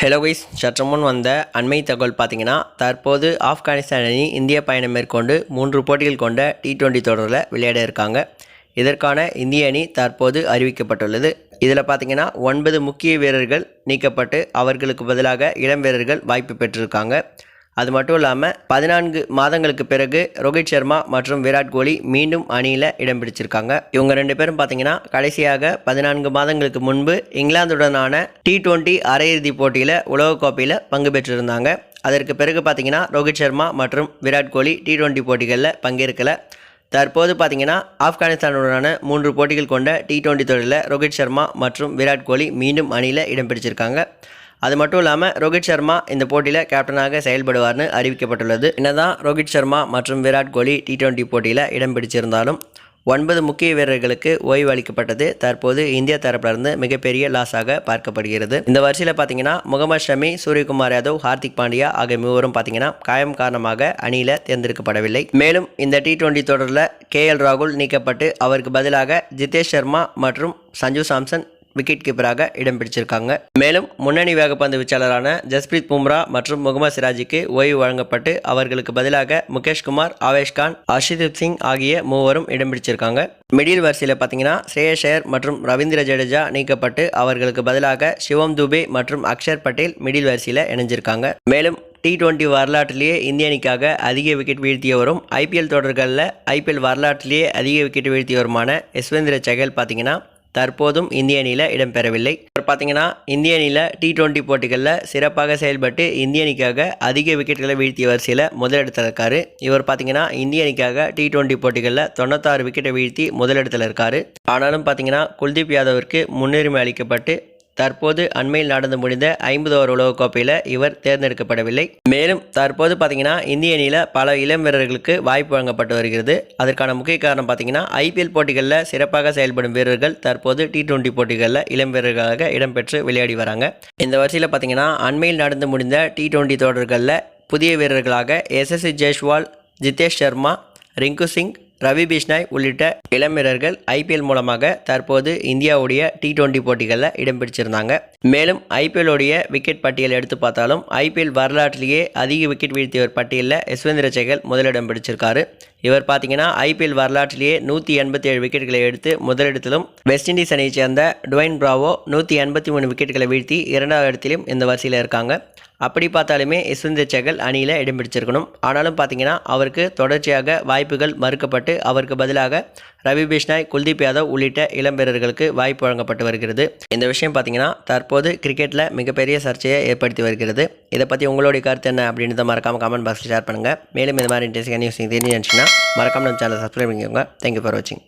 Hello wise சற்று முன் வந்த அண்மை தகவல் பார்த்தீங்கன்னா தற்போது ஆப்கானிஸ்தான் அணி இந்திய பயணம் மேற்கொண்டு மூன்று போட்டிகள் கொண்ட டி டுவெண்ட்டி தொடரில் விளையாட இருக்காங்க. இதற்கான இந்திய அணி தற்போது அறிவிக்கப்பட்டுள்ளது. இதில் பார்த்தீங்கன்னா ஒன்பது முக்கிய வீரர்கள் நீக்கப்பட்டு அவர்களுக்கு பதிலாக இளம் வீரர்கள் வாய்ப்பு பெற்றிருக்காங்க. அது மட்டும் இல்லாமல் பதினான்கு மாதங்களுக்கு பிறகு ரோஹித் சர்மா மற்றும் விராட் கோலி மீண்டும் அணியில் இடம் பிடிச்சிருக்காங்க. இவங்க ரெண்டு பேரும் பார்த்தீங்கன்னா கடைசியாக பதினான்கு மாதங்களுக்கு முன்பு இங்கிலாந்துடனான டி டுவெண்ட்டி அரையிறுதி போட்டியில் உலகக்கோப்பையில் பங்கு பெற்றிருந்தாங்க. அதற்கு பிறகு பார்த்தீங்கன்னா ரோஹித் சர்மா மற்றும் விராட் கோலி டி டுவெண்ட்டி போட்டிகளில் பங்கேற்கல. தற்போது பார்த்தீங்கன்னா ஆப்கானிஸ்தானுடனான மூன்று போட்டிகள் கொண்ட டி டுவெண்ட்டி தொடரில் ரோஹித் சர்மா மற்றும் விராட் கோலி மீண்டும் அணியில் இடம் பிடிச்சிருக்காங்க. அது மட்டும் இல்லாமல் ரோஹித் சர்மா இந்த போட்டியில் கேப்டனாக செயல்படுவார்னு அறிவிக்கப்பட்டுள்ளது. என்னதான் ரோஹித் சர்மா மற்றும் விராட் கோலி டி டுவெண்ட்டி போட்டியில் இடம் பிடிச்சிருந்தாலும் ஒன்பது முக்கிய வீரர்களுக்கு ஓய்வு அளிக்கப்பட்டது. தற்போது இந்திய தரப்பிலிருந்து மிகப்பெரிய லாஸாக பார்க்கப்படுகிறது. இந்த வரிசையில் பார்த்தீங்கன்னா முகமது ஷமி சூரியகுமார் யாதவ் ஹார்திக் பாண்டியா ஆகிய மூவரும் பார்த்தீங்கன்னா காயம் காரணமாக அணியில் தேர்ந்தெடுக்கப்படவில்லை. மேலும் இந்த டி டுவெண்ட்டி தொடரில் கே எல் ராகுல் நீக்கப்பட்டு அவருக்கு பதிலாக ஜிதேஷ் சர்மா மற்றும் சஞ்சு சாம்சன் விக்கெட் கீப்பராக இடம் பிடிச்சிருக்காங்க. மேலும் முன்னணி வேகப்பந்து வீச்சாளரான ஜஸ்பிரீத் பும்ரா மற்றும் முகமது சிராஜிக்கு ஓய்வு வழங்கப்பட்டு அவர்களுக்கு பதிலாக முகேஷ்குமார் ஆவேஷ்கான் அர்ஷிதீப் சிங் ஆகிய மூவரும் இடம் பிடிச்சிருக்காங்க. மிடில் வரிசையில் பார்த்தீங்கன்னா ஸ்ரேயஸ் ஐயர் மற்றும் ரவீந்திர ஜடேஜா நீக்கப்பட்டு அவர்களுக்கு பதிலாக சிவம் துபே மற்றும் அக்ஷர் பட்டேல் மிடில் வரிசையில் இணைஞ்சிருக்காங்க. மேலும் டி டுவெண்ட்டி வரலாற்றிலேயே இந்திய அணிக்காக அதிக விக்கெட் வீழ்த்தியவரும் ஐபிஎல் தொடர்களில் ஐபிஎல் வரலாற்றிலேயே அதிக விக்கெட் வீழ்த்தியவருமான யஸ்வேந்திர சகல் பார்த்தீங்கன்னா தற்போதும் இந்திய அணியில் இடம்பெறவில்லை. இவர் பார்த்தீங்கன்னா இந்திய அணியில் டி டுவெண்ட்டி போட்டிகளில் சிறப்பாக செயல்பட்டு இந்திய அணிக்காக அதிக விக்கெட்டுகளை வீழ்த்திய வரிசையில் முதலிடத்தில் இருக்கார். இவர் பார்த்தீங்கன்னா இந்திய அணிக்காக டி டுவெண்ட்டி போட்டிகளில் தொண்ணூத்தாறு விக்கெட்டை வீழ்த்தி முதலிடத்தில் இருக்கார். ஆனாலும் பார்த்தீங்கன்னா குல்தீப் யாதவிற்கு முன்னுரிமை அளிக்கப்பட்டு தற்போது அண்மையில் நடந்து முடிந்த ஐம்பது ஓவர் உலகக்கோப்பையில் இவர் தேர்ந்தெடுக்கப்படவில்லை. மேலும் தற்போது பார்த்தீங்கன்னா இந்திய அணியில் பல இளம் வீரர்களுக்கு வாய்ப்பு வழங்கப்பட்டு வருகிறது. அதற்கான முக்கிய காரணம் பார்த்தீங்கன்னா ஐபிஎல் போட்டிகளில் சிறப்பாக செயல்படும் வீரர்கள் தற்போது டி டுவெண்ட்டி போட்டிகளில் இளம் வீரர்களாக இடம்பெற்று விளையாடி வராங்க. இந்த வரிசையில் பார்த்தீங்கன்னா அண்மையில் நடந்து முடிந்த டி டுவெண்ட்டி தொடர்களில் புதிய வீரர்களாக எஸ்எஸ்சி ஜெய்ஷ்வால் ஜிதேஷ் சர்மா ரிங்கு சிங் ரவி பிஷ்னாய் உள்ளிட்ட இளம் வீரர்கள் ஐபிஎல் மூலமாக தற்போது இந்தியாவுடைய டி டுவெண்ட்டி போட்டிகளில் இடம் பிடிச்சிருந்தாங்க. மேலும் ஐபிஎல்லுடைய விக்கெட் பட்டியல் எடுத்து பார்த்தாலும் ஐபிஎல் வரலாற்றிலேயே அதிக விக்கெட் வீழ்த்தியவர் பட்டியலில் யஸ்வேந்திர சேகல் முதலிடம் பிடிச்சிருக்காரு. இவர் பார்த்தீங்கன்னா ஐபிஎல் வரலாற்றிலேயே நூற்றி எண்பத்தி ஏழு விக்கெட்டுகளை எடுத்து முதலிடத்திலும் வெஸ்ட் இண்டீஸ் அணியைச் சேர்ந்த டுவைன் பிராவோ நூற்றி எண்பத்தி மூணு விக்கெட்டுகளை வீழ்த்தி இரண்டாவது இடத்திலும் இந்த வரிசையில் இருக்காங்க. அப்படி பார்த்தாலுமே யஸ்வந்த் சேகல் அணியில் இடம் பிடிச்சிருக்கணும் ஆனாலும் பார்த்தீங்கன்னா அவருக்கு தொடர்ச்சியாக வாய்ப்புகள் மறுக்கப்பட்டு அவருக்கு பதிலாக ரவி பிஷ்னாய் குல்தீப் யாதவ் உள்ளிட்ட இளம் வீரர்களுக்கு வாய்ப்பு வழங்கப்பட்டு வருகிறது. இந்த விஷயம் பார்த்தீங்கன்னா தற்போது கிரிக்கெட்டில் மிகப்பெரிய சர்ச்சையை ஏற்படுத்தி வருகிறது. இதை பற்றி உங்களுடைய கருத்து என்ன அப்படின்றத மறக்காமல் கமெண்ட் பாக்ஸில் ஷேர் பண்ணுங்கள் மேலும் இந்த மாதிரி இன்ட்ரெஸ்டிங் நியூஸ் தெரிஞ்சுச்சுன்னா மறக்காமல் நம்ம சேனல் சப்ஸ்கிரைப் பண்ணிக்கோங்க. தேங்க்யூ ஃபார் வாட்சிங்